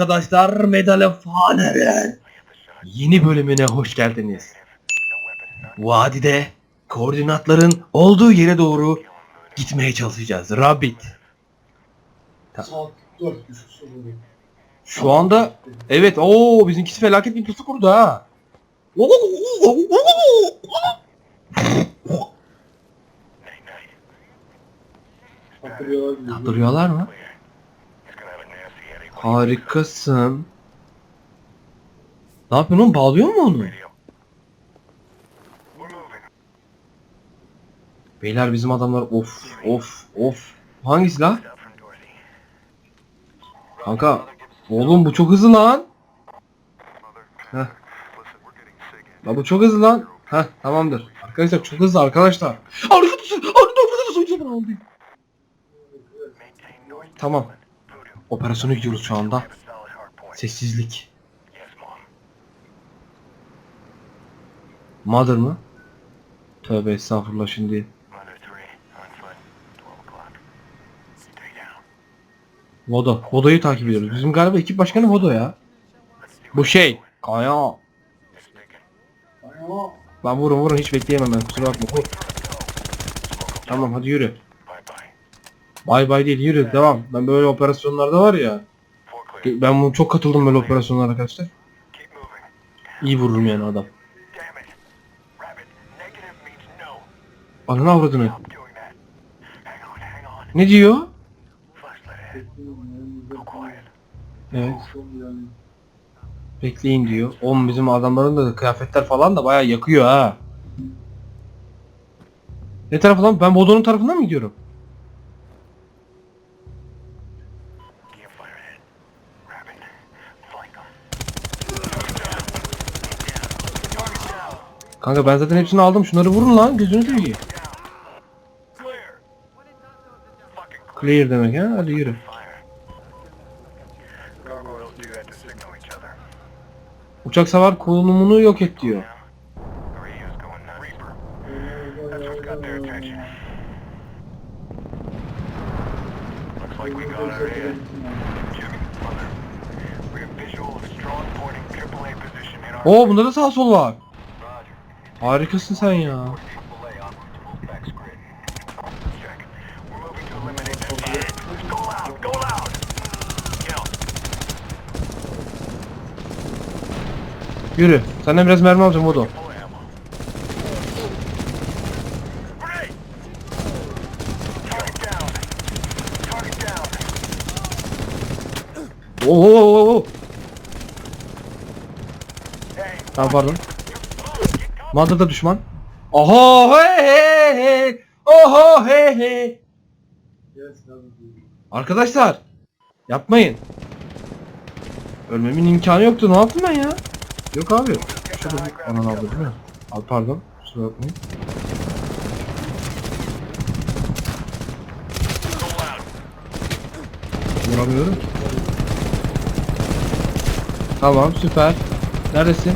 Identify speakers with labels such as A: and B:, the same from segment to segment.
A: arkadaşlar Medal of Honor'ın yeni bölümüne hoş geldiniz. Vadide koordinatların olduğu yere doğru gitmeye çalışacağız. Rabbit.
B: Saat 4 buçuk sonra.
A: Şu anda evet o bizimkisi felaket bir pusu kurdu ha.
B: Hatırlıyorlar
A: mı? Harikasın. Ne yapıyorsun oğlum? Bağlıyor mu onu? Beyler bizim adamlar of of of. Hangisi lan? Kanka oğlum bu çok hızlı lan. Heh. Lan bu çok hızlı lan. Heh tamamdır. Arkadaşlar çok hızlı arkadaşlar. Arkadaşlar arkadaşlar arkadaşlar Tamam. Operasyona gidiyoruz şu anda. Sessizlik. Mother mı? Tövbe estağfurullah şimdi. Vodo. Vodo'yu takip ediyoruz. Bizim galiba ekip başkanı Vodo ya. Bu şey. Kaya. Ben vurun vurun hiç bekleyemem ben kusura bakma. Tamam hadi yürü. Bay bay değil yürü devam. Ben böyle operasyonlarda var ya. Ben bunu çok katıldım böyle operasyonlara arkadaşlar. İyi vururum yani adam. Ananı avradını. Ne diyor? Evet. Bekleyin diyor. Oğlum bizim adamların da kıyafetler falan da bayağı yakıyor ha. Ne tarafa lan? Ben Bodo'nun tarafından mı gidiyorum? Kanka ben zaten hepsini aldım. Şunları vurun lan. Gözünü seveyim. Clear demek ha. Hadi yürü. Uçak savar konumunu yok et diyor. Oo bunda da sağ sol var. Harikasın sen ya. Yürü. Senden biraz mermi alacağım Odo. Oo, oo, oo, oo. Tamam pardon. Mother'da düşman. Oho hey hey hey. Oho.
B: Yes, tabii.
A: Arkadaşlar yapmayın. Ölmemin imkanı yoktu. Ne yaptım ben ya? Yok abi. Şurada bir anan aldı değil mi? Al pardon. Kusura bakmayın. Vuramıyorum. Tamam süper. Neredesin?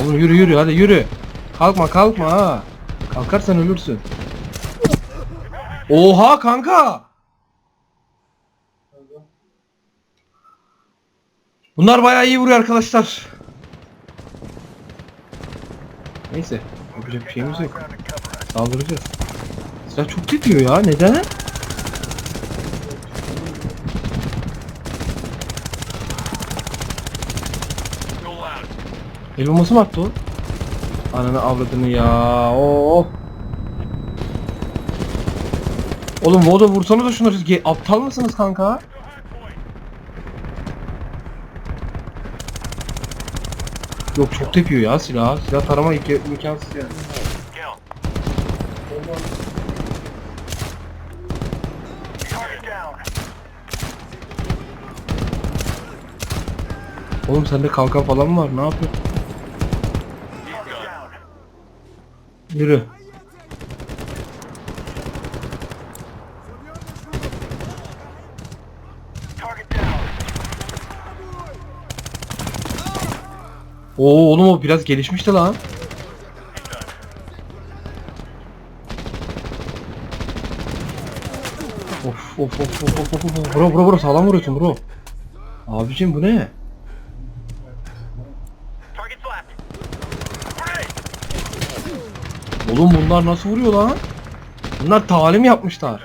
A: Oğlum yürü yürü hadi yürü. Kalkma kalkma ha. Kalkarsan ölürsün. Oha kanka. Bunlar bayağı iyi vuruyor arkadaşlar. Neyse. Yapacak bir şeyimiz yok. Saldıracağız. Silah çok titriyor ya. Neden? El bombası mı attı o? Ananı avradını ya. Oo. Oğlum Voda vursana da şunları. Ge- Aptal mısınız kanka? Yok çok tepiyor ya silah. Silah tarama imk- imkansız yani. Oğlum sende kalkan falan mı var? Ne yapıyorsun? Yürü. Oo oğlum o biraz gelişmişti lan. Of of of of of of. Bro bro bro sağlam vuruyorsun bro. Abicim bu ne? Oğlum bunlar nasıl vuruyor lan? Bunlar talim yapmışlar.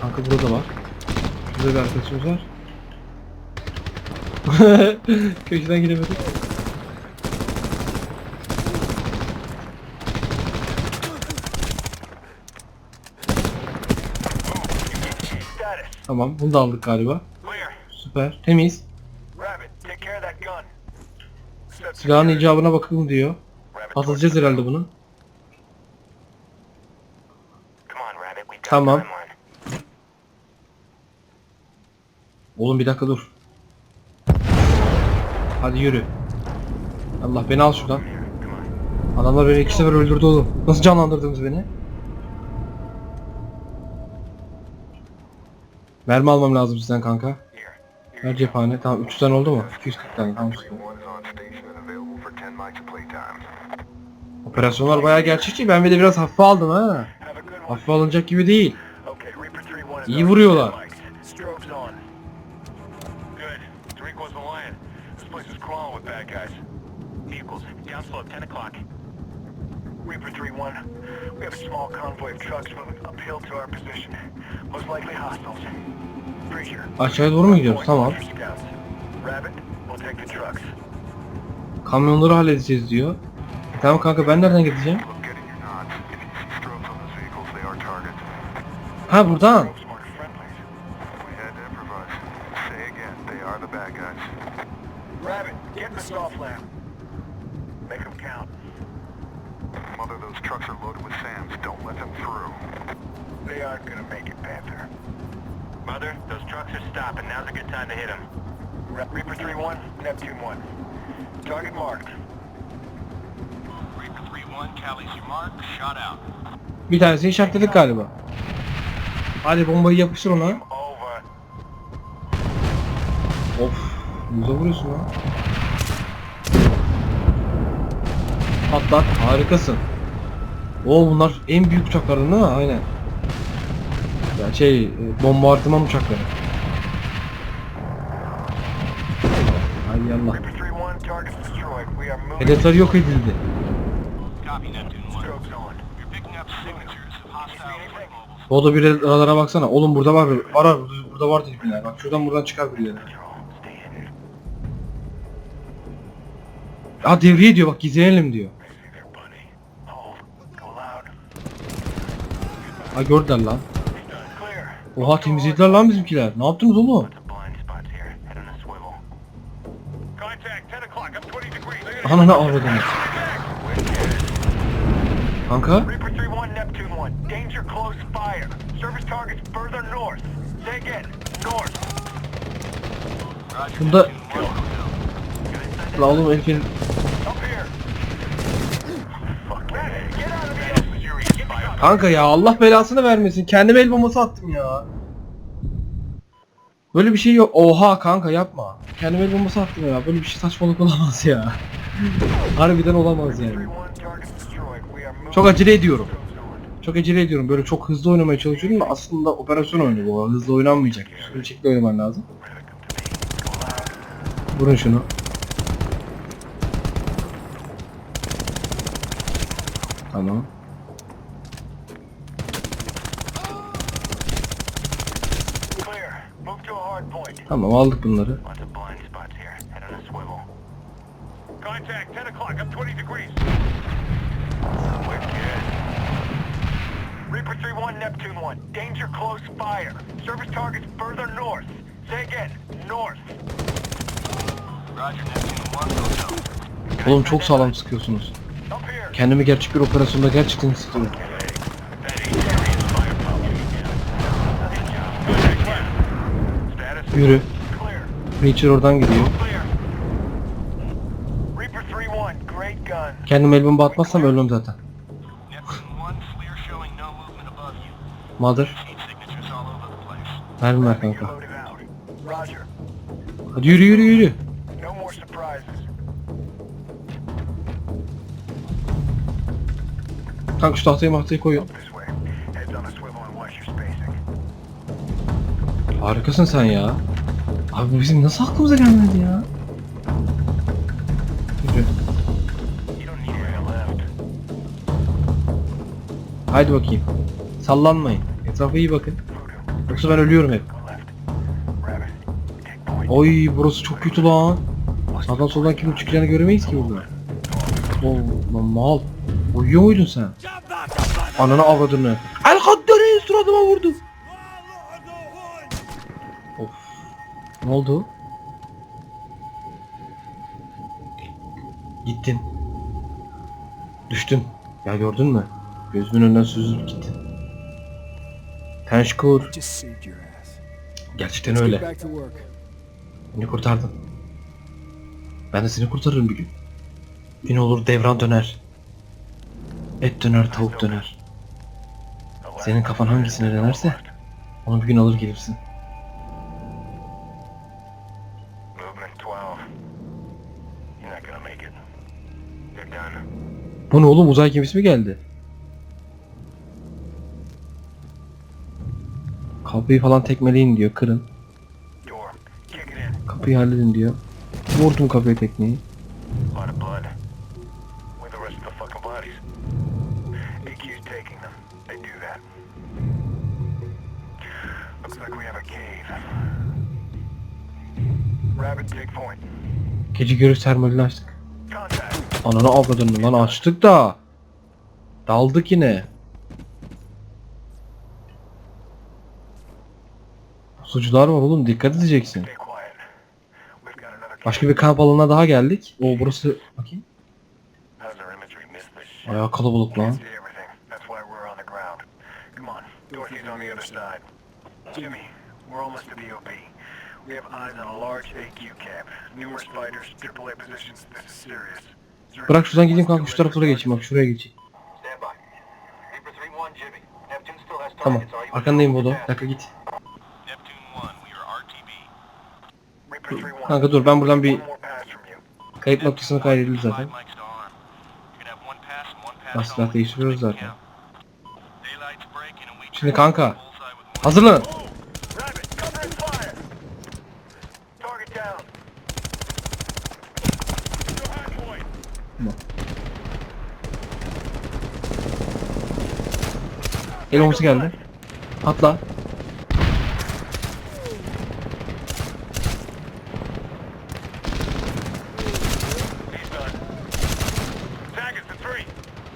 A: Kanka burada bak. Şurada bir arkadaşımız var. Köşeden gidemedik.
C: Status.
A: Tamam bunu da aldık galiba. Süper. Temiz.
C: Rabbit, take care of that gun. Step
A: Silahın icabına bakalım diyor. Atılacağız herhalde bunu. Tamam. Oğlum bir dakika dur. Hadi yürü. Allah beni al şuradan. Adamlar beni iki sefer öldürdü oğlum. Nasıl canlandırdınız beni? Mermi almam lazım sizden kanka. Ver cephane. Tamam 300 tane oldu mu? 240 tane. Tamam Operasyonlar bayağı gerçekçi. Ben bir de biraz hafife aldım ha. Hafife alınacak gibi değil.
C: Okay, Reaper 3-1 is
A: İyi vuruyorlar.
C: Strobes on. Good. Tariq wasn't lying. This place is crawling with bad guys. Vehicles, downslope, 10 o'clock. Reaper 3-1, we have a small convoy of trucks moving uphill to our position. Most likely hostiles. Preacher.
A: Aşağıya doğru mu gidiyoruz? Tamam.
C: Rabbit, we'll take the trucks.
A: Kamyonları halledeceğiz diyor. Tamam kanka ben nereden gideceğim? Ha buradan.
D: Mother, those trucks are
C: stopping. Now's a good time to hit them. Reaper 3-1, Neptune 1. Target marked. Reaper 3-1, Callie's your mark. Shot out.
A: Bir tanesini işaretledik galiba. Hadi bombayı yapıştır ona.
C: Over.
A: Of. Güzel vuruyorsun lan. Patlat. Harikasın. Oo bunlar en büyük uçakların değil mi? Aynen. Ya şey, e, bombardıman uçakları. Hay Allah.
C: Reaper 3-1, target's destroyed. We are moving.
A: Hedefler yok edildi.
C: Copy, Neptune 1. Strobes on. You're picking up signatures of hostile flight mobiles.
A: O da bir radara baksana. Oğlum burada var. Var. Burada var tipler. Bak şuradan buradan çıkar birileri. Ha devriye diyor bak gizlenelim diyor. Ha gördüler lan. Oha temizlediler lan bizimkiler. Ne yaptınız oğlum?
C: Say again, north.
A: Bunda... La oğlum
C: up.
A: Kanka ya Allah belasını vermesin. Kendime el bombası attım ya. Böyle bir şey yok. Oha kanka yapma. Kendime el bombası attım ya. Böyle bir şey saçmalık olamaz ya. Harbiden olamaz yani.
C: 3-1, targets destroyed. We are moving.
A: Çok acele ediyorum. Çok acele ediyorum. Böyle çok hızlı oynamaya çalışıyorum da aslında operasyon oyunu bu. Hızlı oynanmayacak. Sürekli oynaman lazım. Vurun şunu. Tamam.
C: Clear. Move to a hard point.
A: Tamam aldık bunları.
C: Bunch of blind spots here. Head on a swivel. Contact, 10 o'clock. I'm 20 degrees. Wicked. Reaper 3-1, Neptune 1. Danger close fire. Service targets further north. Say again, north. Roger, Neptune 1,
A: Oğlum çok sağlam sıkıyorsunuz. Kendimi gerçek bir operasyonda gerçekten sıkıyorum.
C: Status
A: Yürü.
C: clear.
A: Preacher oradan gidiyor.
C: Clear. Reaper 3-1, great gun.
A: Kendime el bomba atmazsam ölürüm zaten.
C: Neptune 1, clear showing no movement above you.
A: Mother. Mermi ver kanka. Hadi yürü yürü yürü. Kanka şu tahtayı mahtayı koyun. Harikasın sen ya. Abi bizim nasıl aklımıza gelmedi ya? Yürü. Haydi bakayım. Sallanmayın. Etrafa iyi bakın. Yoksa ben ölüyorum hep. Oy burası çok kötü lan. Sağdan soldan kimin çıkacağını göremeyiz ki burada. Oo lan mal. Uyuyor muydun sen? Ananı avradını. El kadderi suratıma vurdu. Ne oldu? Gittin. Düştün. Ya gördün mü? Gözümün önünden süzülüp gittin. Tenşkur. Gerçekten öyle. Beni kurtardın. Ben de seni kurtarırım bir gün. Gün olur devran döner. Et döner tavuk döner. Senin kafan hangisine dönerse onu bir gün alır gelirsin. Bu ne oğlum uzay gemisi mi geldi? Kapıyı falan tekmeleyin diyor kırın. Kapıyı halledin diyor. Vurdum kapıya
C: point.
A: Gece görüş termalini açtık. Ananı avradını lan açtık da. Daldık yine. Sucular var oğlum dikkat edeceksin. Başka bir kamp alanına daha geldik. O burası bakayım. Bayağı kalabalık lan.
C: Jimmy, we're almost to the OP. We have eyes on a large AQ camp. Numerous fighters, AAA positions. This is serious.
A: Bırak şuradan gideyim kanka şu taraflara geçeyim bak şuraya geçeyim.
D: Stand by. Reaper 3-1, Jimmy. Neptune still has
A: Tamam. Arkandayım Bodo. Dakika git.
C: Neptune 1, we are RTB. Reaper 3-1.
A: Kanka dur ben buradan bir kayıp noktasını kaydedildi zaten. Lan silah değiştiriyoruz zaten. Şimdi kanka hazırlanın.
C: Rabbit, cover and fire! Target down. Go hard point.
A: El omuz geldi. Atla.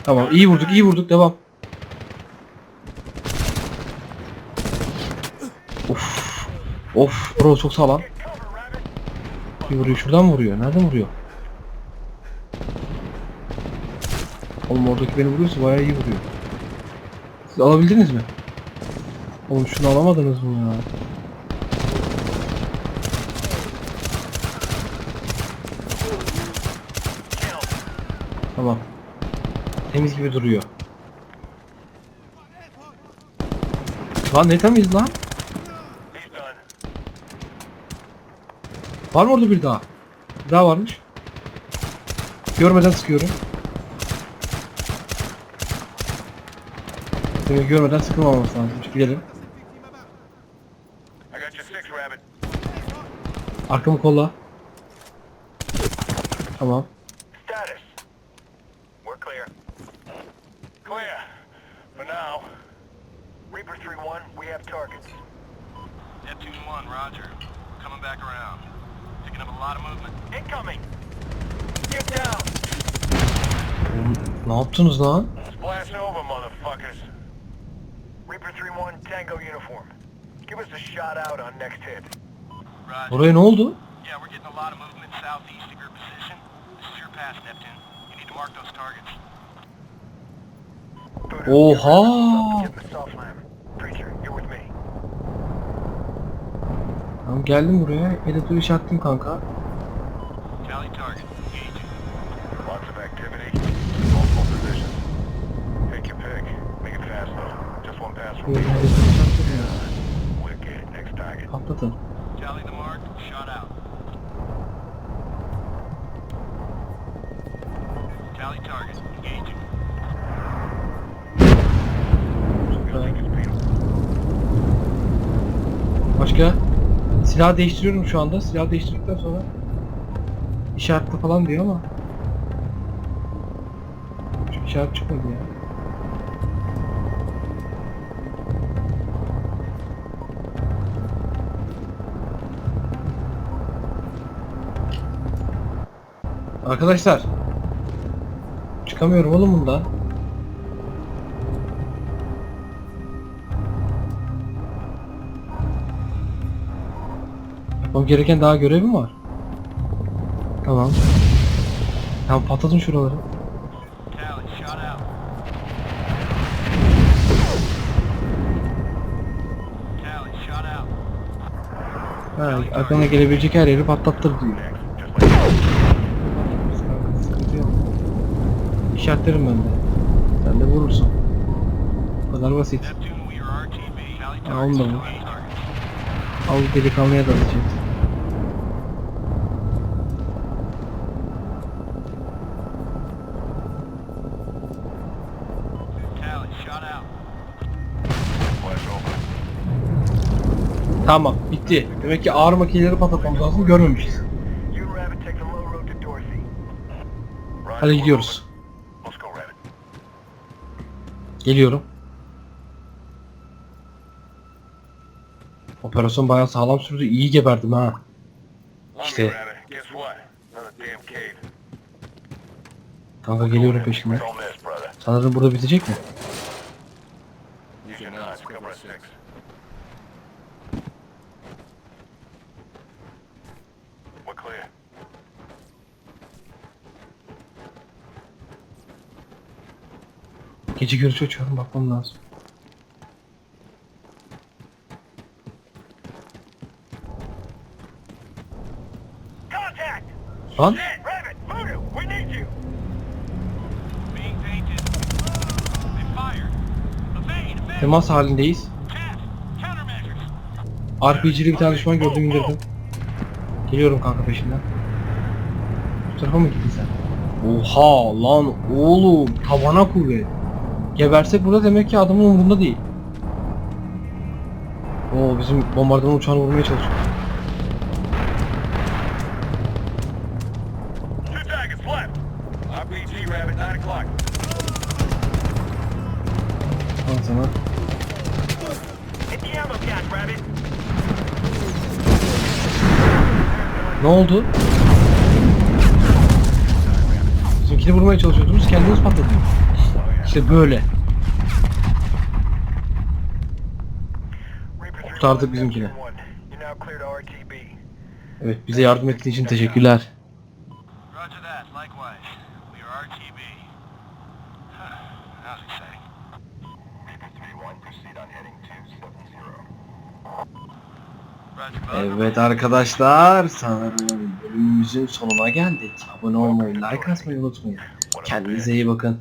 A: Tamam iyi vurduk iyi vurduk devam. Of. Of bro çok sağlam. Bir vuruyor şuradan mı vuruyor? Nereden vuruyor? Oğlum oradaki beni vuruyorsa bayağı iyi vuruyor. Alabildiniz mi? Oğlum şunu alamadınız mı ya? Tamam. Temiz gibi duruyor. Lan ne temiz lan? Var mı orada bir daha? Bir daha varmış. Görmeden sıkıyorum.
E: A lot of movement.
C: Incoming! Get down!
A: Oğlum, Ne yaptınız lan?
C: Splash over, motherfuckers. Reaper 3-1, Tango uniform. Give us a shot out on next hit.
E: Roger.
A: Buraya ne oldu?
E: Yeah, we're getting a lot of movement southeast of your position. This is your pass, Neptune. You need to mark those targets.
A: Oha!
C: rid of the soft lamp. Preacher, you're with me.
A: Tamam geldim buraya. İş attım kanka.
E: Tally
C: Painful.
A: Başka? Silah değiştiriyorum şu anda. Silah değiştirdikten sonra işaretli falan diyor ama Şu işaret çıkmadı ya. Arkadaşlar Çıkamıyorum oğlum bundan. Yapmam gereken daha görevim var. Tamam. Tamam patladın şuraları. Ha, aklına gelebilecek her yeri patlattır diyor.
C: Just like
A: Sıkıntı yok. İşaretlerim ben de. Sen de vurursun. Bu kadar basit. Ya, onu da vur. Al delikanlıya da atacağız. Tamam bitti. Demek ki ağır makineleri patlatmamız lazım görmemişiz.
C: You and
A: Geliyorum. Operasyon bayağı sağlam sürdü. İyi geberdim ha. İşte. Kanka geliyorum
C: brother.
A: Sanırım burada bitecek mi?
C: Use your knives. Cover us six. We're clear.
A: Gece görüşü açıyorum bakmam lazım.
C: Contact!
A: Lan temas halindeyiz. RPG'li bir tane düşman gördüm indirdim. Geliyorum kanka peşinden. Bu tarafa mı gittin sen? Oha lan oğlum tavana kuvvet. Gebersek burada demek ki adamın umurunda değil. Oo bizim bombardıman uçağını vurmaya çalışıyor.
C: Two targets left. RPG, Rabbit, 9 o'clock.
A: Al sana. Ne oldu? Bizimkini vurmaya çalışıyordunuz kendiniz patladınız. İşte böyle. Kurtardık
C: 3-1,
A: bizimkini. Evet bize yardım ettiğin için teşekkürler. Evet arkadaşlar sanırım bölümümüzün sonuna geldik. Abone olmayı, like atmayı unutmayın. Kendinize iyi bakın.